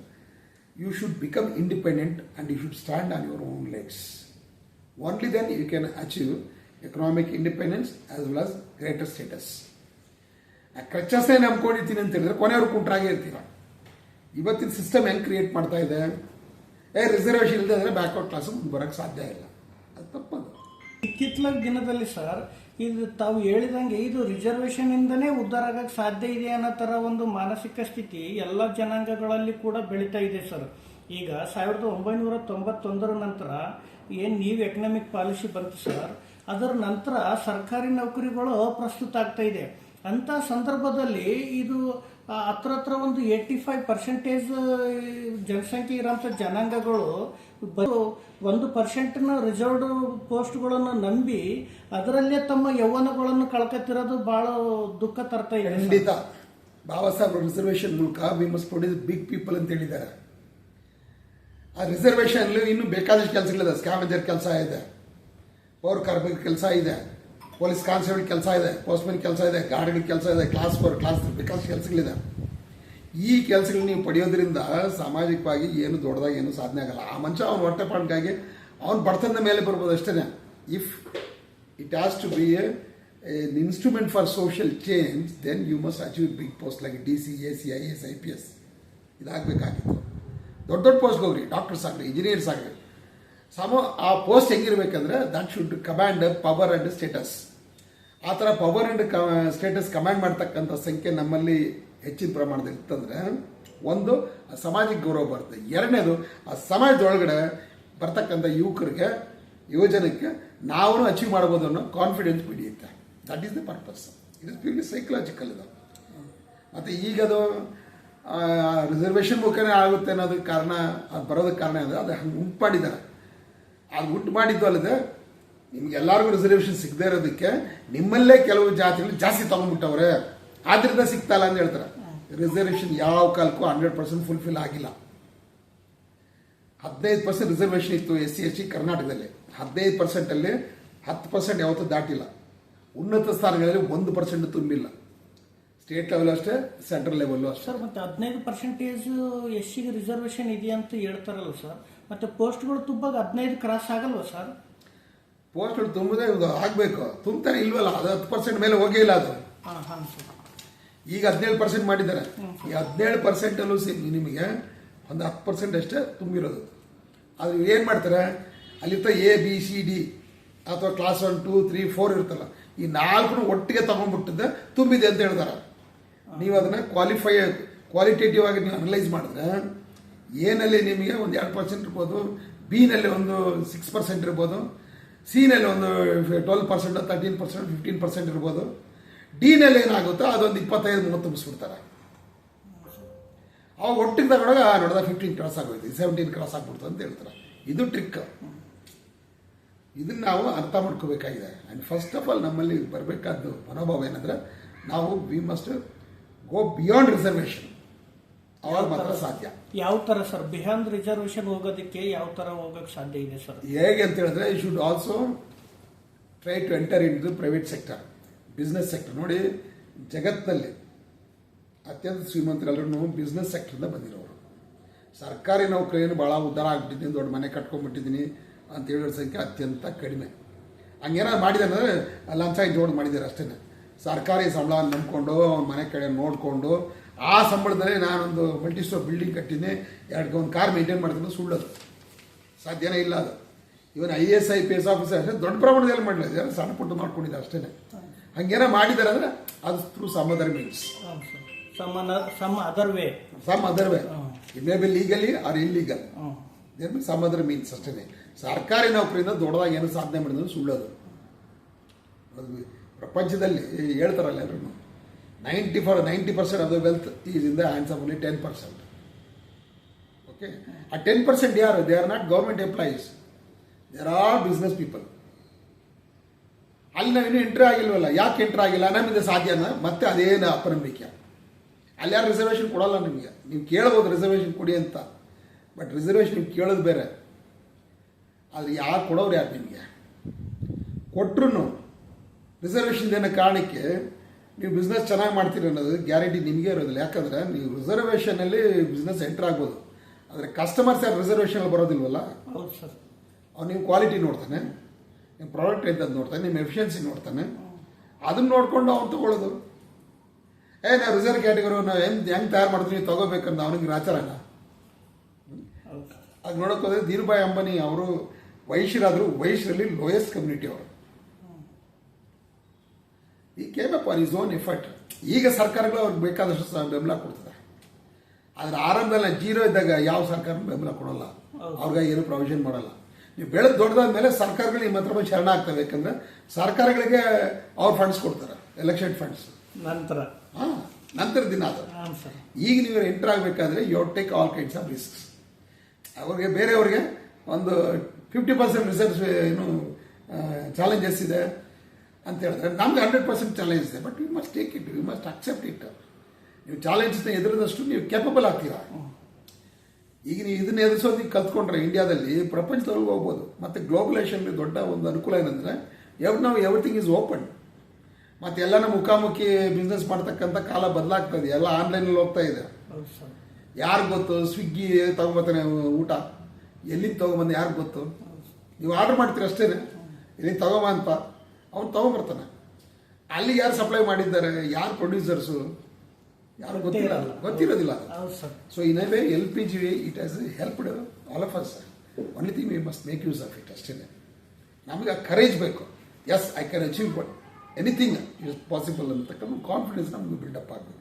you should become independent and you should stand on your own legs. Only then you can achieve economic independence as well as greater status. ಆ ಕ್ರಚಸ್ಸೇ ನಂಬ್ಕೊಂಡಿರ್ತೀನಿ ಅಂತ ಹೇಳಿದ್ರೆ ಕೊನೆಯವ್ರು ಕುಂಟ್ರಾಗೆ ಇರ್ತೀರ ಇವತ್ತಿನ ಸಿಸ್ಟಮ್ ಹೆಂಗೆ ಕ್ರಿಯೇಟ್ ಮಾಡ್ತಾ ಇದೆ ಏ ರಿಸರ್ವೇಷನ್ ಇಲ್ಲದೆ ಅಂದರೆ ಬ್ಯಾಕ್ವರ್ಡ್ ಕ್ಲಾಸ್ ಮುಂದೆ ಬರೋಕ್ಕೆ ಸಾಧ್ಯ ಇಲ್ಲ ಅದು ತಪ್ಪದು ಇತ್ತಿತ್ತಲ ದಿನದಲ್ಲಿ ಸರ್ ಇದು ತಾವು ಹೇಳಿದಂಗೆ ಇದು ರಿಸರ್ವೇಶನ್ ಇಂದನೇ ಉದ್ಧಾರ ಆಗಕ್ಕೆ ಸಾಧ್ಯ ಇದೆ ಅನ್ನೋ ತರ ಒಂದು ಮಾನಸಿಕ ಸ್ಥಿತಿ ಎಲ್ಲ ಜನಾಂಗಗಳಲ್ಲಿ ಕೂಡ ಬೆಳೀತಾ ಇದೆ ಸರ್. ಈಗ ಸಾವಿರದ ಒಂಬೈನೂರ ತೊಂಬತ್ತೊಂದರ ನಂತರ ಏನು ನೀವು ಎಕನಾಮಿಕ್ ಪಾಲಿಸಿ ಬಂತು ಸರ್, ಅದರ ನಂತರ ಸರ್ಕಾರಿ ನೌಕರಿಗಳು ಪ್ರಸ್ತುತ ಆಗ್ತಾ ಇದೆ. ಅಂತ ಸಂದರ್ಭದಲ್ಲಿ ಇದು ಹತ್ರ ಹತ್ರ ಒಂದು ಏಯ್ಟಿ ಫೈವ್ ಪರ್ಸೆಂಟೇಜ್ ಜನಸಂಖ್ಯೆ ಇರೋಂಥ ಜನಾಂಗಗಳು ಒಂದು ಪರ್ಸೆಂಟ್ನ ರಿಸರ್ವ್ಡ್ ಪೋಸ್ಟ್ಗಳನ್ನು ನಂಬಿ ಅದರಲ್ಲೇ ತಮ್ಮ ಯೌವನಗಳನ್ನು ಕಳ್ಕೊತಿರೋದು ಬಹಳ ದುಃಖ ತರ್ತಾ ಇದೆ. ಖಂಡಿತ. ಬಾಬಾ ಸಾಹೇಬ್ ರಿಸರ್ವೇಷನ್ ಮೂಲಕ ವಿ ಬಿಗ್ ಪೀಪಲ್ ಅಂತ ಹೇಳಿದ್ದಾರೆ. ಆ ರಿಸರ್ವೇಷನ್ ಇನ್ನು ಬೇಕಾದಷ್ಟು ಕೆಲಸಗಳಿದೆ. ಸ್ಕ್ಯಾಮೇಜರ್ ಕೆಲಸ ಇದೆ. ಪೌರ ಕಾರ್ಮಿಕ ಕೆಲಸ ಇದೆ. ಪೊಲೀಸ್ ಕಾನ್ಸ್ಟೇಬಲ್ ಕೆಲಸ ಇದೆ, ಪೋಸ್ಟ್ಮನ್ ಕೆಲಸ ಇದೆ ಗಾರ್ಡ್ಗಳ ಕೆಲಸ ಇದೆ, ಕ್ಲಾಸ್ ಫೋರ್, ಕ್ಲಾಸ್ ಬಿಕಾಸ್ ಕೆಲಸಗಳಿದೆ. ಈ ಕೆಲಸಗಳು ನೀವು ಪಡೆಯೋದ್ರಿಂದ ಸಾಮಾಜಿಕವಾಗಿ ಏನು ದೊಡ್ಡದಾಗಿ ಏನು ಸಾಧನೆ ಆಗಲ್ಲ. ಆ ಮನುಷ್ಯ ಅವನ ಹೊಟ್ಟೆ ಪಾಡ್ಗಾಗಿ ಅವನ ಬಡತನದ ಮೇಲೆ ಬರ್ಬೋದು ಅಷ್ಟೇ if it has to be a instrument for social change then you must achieve big post like D C A C I S I P S ಇದಾಗಬೇಕಾಗಿತ್ತು. ದೊಡ್ಡ ದೊಡ್ಡ ಪೋಸ್ಟ್ಗೆ ಹೋಗ್ರಿ ಡಾಕ್ಟರ್ಸ್ ಆಗಲಿ ಇಂಜಿನಿಯರ್ಸ್ ಆಗಲಿ. ಸಮ, ಆ post ಹೆಂಗಿರ್ಬೇಕಂದ್ರೆ that should command power and status ಆ ಥರ ಪವರ್ ಅಂಡ್ ಸ್ಟೇಟಸ್ ಕಮ್ಯಾಂಡ್ ಮಾಡ್ತಕ್ಕಂಥ ಸಂಖ್ಯೆ ನಮ್ಮಲ್ಲಿ ಹೆಚ್ಚಿನ ಪ್ರಮಾಣದಲ್ಲಿ ಇತ್ತಂದ್ರೆ, ಒಂದು ಸಮಾಜಕ್ಕೆ ಗೌರವ ಬರುತ್ತೆ. ಎರಡನೇದು, ಆ ಸಮಾಜದೊಳಗಡೆ ಬರ್ತಕ್ಕಂಥ ಯುವಕರಿಗೆ, ಯುವಜನಕ್ಕೆ ನಾವು ಅಚೀವ್ ಮಾಡ್ಬೋದು ಅನ್ನೋ ಕಾನ್ಫಿಡೆನ್ಸ್ ಬೆಳೆಯುತ್ತೆ that is the purpose it is purely psychological ಇದು. ಮತ್ತು ಈಗ ಅದು ರಿಸರ್ವೇಷನ್ ಮುಖನೇ ಆಗುತ್ತೆ ಅನ್ನೋದಕ್ಕೆ ಕಾರಣ, ಅದು ಬರೋದಕ್ಕೆ ಕಾರಣ ಅಂದರೆ ಅದು ಹಂಗೆ ಉಂಟು ಮಾಡಿದ್ದಾರೆ. ಅದು ಉಂಟು ಮಾಡಿದ್ದು ಅಲ್ಲದೆ ನಿಮ್ಗೆ ಎಲ್ಲರಿಗೂ ರಿಸರ್ವೇಷನ್ ಸಿಗದೇ ಇರೋದಕ್ಕೆ ನಿಮ್ಮಲ್ಲೇ ಕೆಲವು ಜಾತಿಗಳು ಜಾಸ್ತಿ ತಗೊಂಡ್ಬಿಟ್ಟವ್ರೆ. ಆದ್ರಿಂದ ಸಿಗ್ತಾ ಅಂತ ಹೇಳ್ತಾರೆ. ರಿಸರ್ವೇಷನ್ ಯಾವ ಕಾಲಕ್ಕೂ ಹಂಡ್ರೆಡ್ ಪರ್ಸೆಂಟ್ ಫುಲ್ಫಿಲ್ ಆಗಿಲ್ಲ. ಹದಿನೈದು ಪರ್ಸೆಂಟ್ ರಿಸರ್ವೇಷನ್ ಇತ್ತು ಎಸ್ ಸಿ ಎಸ್ ಸಿ ಕರ್ನಾಟಕದಲ್ಲಿ. ಹದಿನೈದು ಪರ್ಸೆಂಟಲ್ಲಿ ಹತ್ತು ಪರ್ಸೆಂಟ್ ಯಾವತ್ತೂ ದಾಟಿಲ್ಲ. ಉನ್ನತ ಸ್ಥಾನಗಳಲ್ಲಿ ಒಂದು ಪರ್ಸೆಂಟ್ ತುಂಬಿಲ್ಲ. ಸ್ಟೇಟ್ ಲೆವೆಲ್ ಅಷ್ಟೇ ಸೆಂಟ್ರಲ್ ಲೆವೆಲ್ ಅಷ್ಟೇ. ಸರ್, ಮತ್ತೆ ಹದಿನೈದು ಪರ್ಸೆಂಟೇಜ್ ಎಸ್ಸಿಗೆ ರಿಸರ್ವೇಶನ್ ಇದೆ ಅಂತ ಹೇಳ್ತಾರಲ್ಲ ಸರ್. ಮತ್ತೆ ಪೋಸ್ಟ್ಗಳು ತುಂಬಾಗ ಹದಿನೈದು ಕ್ರಾಸ್ ಆಗಲ್ವಾ ಸರ್? ಪೋಸ್ಟ್ಗಳು ತುಂಬದೇ ಇದು ಆಗಬೇಕು. ತುಂಬ್ತಾನೆ ಇಲ್ವಲ್ಲ ಅದು ಹತ್ತು ಪರ್ಸೆಂಟ್ ಮೇಲೆ ಹೋಗೇ ಇಲ್ಲ ಅದು. ಈಗ ಹದಿನೇಳು ಪರ್ಸೆಂಟ್ ಮಾಡಿದ್ದಾರೆ. ಈ ಹದಿನೇಳು ಪರ್ಸೆಂಟಲ್ಲೂ ಸಿ ನಿಮಗೆ ಒಂದು ಹತ್ತು ಪರ್ಸೆಂಟ್ ಅಷ್ಟೇ ತುಂಬಿರೋದು. ಆದರೆ ಏನು ಮಾಡ್ತಾರೆ ಅಲ್ಲಿರ್ತ ಎ ಬಿ ಸಿ ಡಿ ಅಥವಾ class one two three four ಇರ್ತಲ್ಲ ಈ ನಾಲ್ಕು ಒಟ್ಟಿಗೆ ತಗೊಂಡ್ಬಿಟ್ಟಿದ್ದೆ ತುಂಬಿದೆ ಅಂತ ಹೇಳ್ತಾರೆ. ನೀವು ಅದನ್ನ ಕ್ವಾಲಿಫೈ ಕ್ವಾಲಿಟೇಟಿವ್ ಆಗಿ ನೀವು ಅನಲೈಸ್ ಮಾಡಿದ್ರೆ ಎನಲ್ಲಿ ನಿಮಗೆ ಒಂದು ಎರಡು ಪರ್ಸೆಂಟ್ ಇರ್ಬೋದು ಬಿನಲ್ಲಿ ಒಂದು ಸಿಕ್ಸ್ ಪರ್ಸೆಂಟ್ ಇರ್ಬೋದು ಸಿನಲ್ಲಿ ಒಂದು twelve percent thirteen percent fifteen percent ಇರ್ಬೋದು. ಡಿನಲ್ಲಿ ಏನಾಗುತ್ತೋ ಅದೊಂದು ಇಪ್ಪತ್ತೈದು, ಮೂವತ್ತು ತುಂಬಿಸ್ಬಿಡ್ತಾರೆ ಅವಾಗ ಒಟ್ಟಿಗೆ ತಗೊಂಡಾಗ ನೋಡಿದ ಫಿಫ್ಟೀನ್ ಕ್ರಾಸ್ ಆಗೋಯ್ತು ಸೆವೆಂಟೀನ್ ಕ್ರಾಸ್ ಆಗ್ಬಿಡ್ತು ಅಂತ ಹೇಳ್ತಾರೆ. ಇದು ಟ್ರಿಕ್ ಇದನ್ನು ನಾವು ಅರ್ಥ ಮಾಡ್ಕೋಬೇಕಾಗಿದೆ. ಆ್ಯಂಡ್ ಫಸ್ಟ್ ಆಫ್ ಆಲ್ ನಮ್ಮಲ್ಲಿ ಬರಬೇಕಾದ್ದು ಮನೋಭಾವ ಏನಂದ್ರೆ, ನಾವು we must go beyond reservation ಅವಾಗ ಮಾತ್ರ ಸಾಧ್ಯ? ಯಾವ ತರ ಸರ್? ಬಿಹಾಂಡ್ ರಿಸರ್ವೇಶನ್ ಹೋಗೋದಕ್ಕೆ ಯಾವ ತರ ಹೋಗಕ್ ಸಾಧ್ಯ ಇದೆ ಸರ್? ಹೇಗೆ ಅಂತ ಹೇಳಿದ್ರೆ you should also try to enter in the private sector business sector ನೋಡಿ ಜಗತ್ತಿನಲ್ಲಿ ಅತ್ಯಂತ ಶ್ರೀಮಂತರೆಲ್ಲರೂ ಬಿಸ್ನೆಸ್ ಸೆಕ್ಟರ್ನಿಂದ ಬಂದಿರೋರು. ಸರ್ಕಾರಿ ನೌಕರಿಯನ್ನು ಭಾಳ ಉದ್ಧಾರ ಆಗ್ಬಿಟ್ಟಿದ್ದೀನಿ ದೊಡ್ಡ ಮನೆ ಕಟ್ಕೊಂಡ್ಬಿಟ್ಟಿದ್ದೀನಿ ಅಂತ ಹೇಳೋ ಸಂಖ್ಯೆ ಅತ್ಯಂತ ಕಡಿಮೆ. ಹಂಗೇನಾದ್ರು ಮಾಡಿದೆ ಅಂದರೆ ಲಂಚ ಜೋಡ್ ಮಾಡಿದ್ದಾರೆ ಅಷ್ಟೇ ಸರ್ಕಾರಿ ಸಂಬಳ ನಂಬ್ಕೊಂಡು ಅವ್ನ ಮನೆ ಕಡೆ ನೋಡಿಕೊಂಡು ಆ ಸಂಬಳದಲ್ಲಿ ನಾನೊಂದು ಮಲ್ಟಿ ಸ್ಟೋರ್ ಬಿಲ್ಡಿಂಗ್ ಕಟ್ಟಿದ್ದೆ ಎರಡು ಒಂದು ಕಾರ್ ಮೇಂಟೈನ್ ಮಾಡ್ತೀನಿ ಸುಳ್ಳದು. ಸಾಧ್ಯನೇ ಇಲ್ಲ ಅದು. Even I S I P S officer ಅಷ್ಟೇ ದೊಡ್ಡ ಪ್ರಮಾಣದಲ್ಲಿ ಮಾಡಲಿಲ್ಲ. ಸಣ್ಣ ಪುಟ್ಟು ಮಾಡ್ಕೊಂಡಿದ್ದೆ ಅಷ್ಟೇ ಹಂಗೇನೋ ಮಾಡಿದ್ದಾರೆ ಅಂದರೆ ಅದು through some other means some some other way some other way it may be legally or illegal some other means ಅಷ್ಟೇ ಸರ್ಕಾರಿ ನೌಕರಿಯಿಂದ ದೊಡ್ಡದಾಗಿ ಏನು ಸಾಧನೆ ಮಾಡಿದ್ರು ಸುಳ್ಳೋದು. ಅದು ಪ್ರಪಂಚದಲ್ಲಿ ಹೇಳ್ತಾರಲ್ಲ ಎಲ್ಲರೂ ninety four ninety percent of the wealth is in the hands of only ten percent okay ಆ ಟೆನ್ ಪರ್ಸೆಂಟ್ ಯಾರು they are not government employees there are business people ಅಲ್ಲಿ ನಾವಿನ್ನೂ ಎಂಟ್ರಿ ಆಗಿಲ್ವಲ್ಲ? ಯಾಕೆ ಎಂಟ್ರಿ ಆಗಿಲ್ಲ? ನಮ್ಮಿಂದ ಸಾಧ್ಯನ? ಮತ್ತೆ ಅದೇನು ಅಪನಂಬಿಕೆ? ಅಲ್ಲಿ ಯಾರು ರಿಸರ್ವೇಷನ್ ಕೊಡಲ್ಲ ನಿಮಗೆ? ನೀವು ಕೇಳ್ಬೋದು ರಿಸರ್ವೇಷನ್ ಕೊಡಿ ಅಂತ. ಬಟ್ ರಿಸರ್ವೇಷನ್ ನೀವು ಕೇಳೋದು ಬೇರೆ. ಆದರೆ ಯಾರು ಕೊಡೋರು ಯಾರು ನಿಮಗೆ? ಕೊಟ್ಟರು ರಿಸರ್ವೇಷನ್ ಏನೋ ಕಾರಣಕ್ಕೆ ನೀವು ಬಿಸ್ನೆಸ್ ಚೆನ್ನಾಗಿ ಮಾಡ್ತೀರಿ ಅನ್ನೋದು ಗ್ಯಾರಂಟಿ ನಿಮಗೆ ಇರೋದಿಲ್ಲ. ಯಾಕಂದ್ರೆ ನೀವು ರಿಸರ್ವೇಷನಲ್ಲಿ ಬಿಸ್ನೆಸ್ ಎಂಟರ್ ಆಗ್ಬೋದು. ಆದರೆ ಕಸ್ಟಮರ್ಸ್ ಯಾರು ರಿಸರ್ವೇಷನಲ್ಲಿ ಬರೋದಿಲ್ವಲ್ಲ? ಹೌದು ಸರ್. ಅವ್ನು ನಿಮ್ಮ ಕ್ವಾಲಿಟಿ ನೋಡ್ತಾನೆ ನಿಮ್ಮ ಪ್ರಾಡಕ್ಟ್ ಎಂತದ್ದು ನೋಡ್ತಾನೆ ನಿಮ್ಮ ಎಫಿಷಿಯನ್ಸಿ ನೋಡ್ತಾನೆ. ಅದನ್ನ ನೋಡಿಕೊಂಡು ಅವ್ನು ತೊಗೊಳ್ಳೋದು. ಏ ನಾವು ರಿಸರ್ವ್ ಕ್ಯಾಟಗರಿ ನಾವು ಹೆಂಗ್ ಹೆಂಗೆ ತಯಾರು ಮಾಡ್ತೀವಿ ನೀವು ತಗೋಬೇಕಂತ ಅವನಿಗೆ ಆಚಾರನ ಅಲ್ಲ. ಅದು ನೋಡೋಕೆ ಹೋದರೆ ಧೀರುಭಾಯ್ ಅಂಬಾನಿ ಅವರು ವೈಶ್ಯರಾದರು ವೈಶ್ಯರಲ್ಲಿ ಲೋಯೆಸ್ಟ್ ಕಮ್ಯುನಿಟಿ ಅವರು. ಈ came up on his own effort ಈಗ ಸರ್ಕಾರಗಳು ಅವ್ರಿಗೆ ಬೇಕಾದಷ್ಟು ಬೆಂಬಲ ಕೊಡ್ತದೆ ಆದರೆ ಆರಂಭದಲ್ಲಿ ಜೀರೋ ಇದ್ದಾಗ ಯಾವ ಸರ್ಕಾರ ಬೆಂಬಲ ಕೊಡೋಲ್ಲ. ಅವ್ರಿಗೆ ಏನು ಪ್ರೊವಿಷನ್ ಮಾಡಲ್ಲ. ನೀವು ಬೆಳೆದು ದೊಡ್ಡದಾದ ಮೇಲೆ ಸರ್ಕಾರಗಳು ನಿಮ್ಮ ಹತ್ರ ಬಂದು ಶರಣ ಆಗ್ತವೆ. ಯಾಕಂದ್ರೆ ಸರ್ಕಾರಗಳಿಗೆ ಅವ್ರು ಫಂಡ್ಸ್ ಕೊಡ್ತಾರೆ ಎಲೆಕ್ಷನ್ ಫಂಡ್ಸ್ ನಂತರ. ಹಾಂ ನಂತರ ದಿನ ಅದು. ಈಗ ನೀವು ಎಂಟರ್ ಆಗಬೇಕಾದ್ರೆ you take all kinds of risks ಅವ್ರಿಗೆ ಬೇರೆಯವ್ರಿಗೆ ಒಂದು ಫಿಫ್ಟಿ ಪರ್ಸೆಂಟ್ ರಿಸರ್ಚ್ ಏನು ಚಾಲೆಂಜಸ್ ಇದೆ. ಅಂತ ಹೇಳಿದ್ರೆ ನಮ್ಗೆ ಹಂಡ್ರೆಡ್ ಪರ್ಸೆಂಟ್ ಚಾಲೆಂಜ್ ಇದೆ but you must take it you must accept it ನೀವು ಚಾಲೆಂಜ್ನ ಎದುರಿದಷ್ಟು ನೀವು ಕ್ಯಾಪಬಲ್ ಆಗ್ತೀರಾ? ಈಗ ನೀವು ಇದನ್ನ ಎದುರಿಸೋದಕ್ಕೆ ಕಲ್ತ್ಕೊಂಡ್ರೆ ಇಂಡಿಯಾದಲ್ಲಿ ಪ್ರಪಂಚದೊಳಗೆ ಹೋಗ್ಬೋದು ಮತ್ತೆ ಗ್ಲೋಬಲೈಸೇಷನ್ ದೊಡ್ಡ ಒಂದು ಅನುಕೂಲ ಏನಂದ್ರೆ ಎವ್ ನಾವು ಎವ್ರಿಥಿಂಗ್ ಈಸ್ ಓಪನ್ ಮತ್ತೆ ಎಲ್ಲಾನು ಮುಖಾಮುಖಿ ಬಿಸ್ನೆಸ್ ಮಾಡ್ತಕ್ಕಂಥ ಕಾಲ ಬದಲಾಗ್ತದೆ ಎಲ್ಲ ಆನ್ಲೈನಲ್ಲಿ ಹೋಗ್ತಾ ಇದೆ. ಯಾರು ಗೊತ್ತು? ಸ್ವಿಗ್ಗಿ ತಗೊಂಬರ್ತಾನೆ ಊಟ. ಎಲ್ಲಿಂದ ತಗೊಂಬಂದು ಯಾರು ಗೊತ್ತು? ನೀವು ಆರ್ಡ್ರ್ ಮಾಡ್ತೀರಿ ಅಷ್ಟೇನೆ. ಇಲ್ಲಿ ತಗೊಂಬ ಅಂತ. ಅವ್ನು ತಗೊಂಬರ್ತಾನೆ. ಅಲ್ಲಿ ಯಾರು ಸಪ್ಲೈ ಮಾಡಿದ್ದಾರೆ ಯಾರು ಪ್ರೊಡ್ಯೂಸರ್ಸು ಯಾರು ಗೊತ್ತಿಲ್ಲ ಗೊತ್ತಿರಲ್ಲ. ಗೊತ್ತಿರೋದಿಲ್ಲ. So in a way L P G it has helped all of us only thing we must make use of it ಅಷ್ಟೇ. ನಮಗೆ ಆ ಕರೇಜ್ ಬೇಕು. Yes I can achieve but anything is possible ಅಂತಕ್ಕಂಥ ಕಾನ್ಫಿಡೆನ್ಸ್ ನಮಗೆ ಬಿಲ್ಡಪ್ ಆಗಬೇಕು.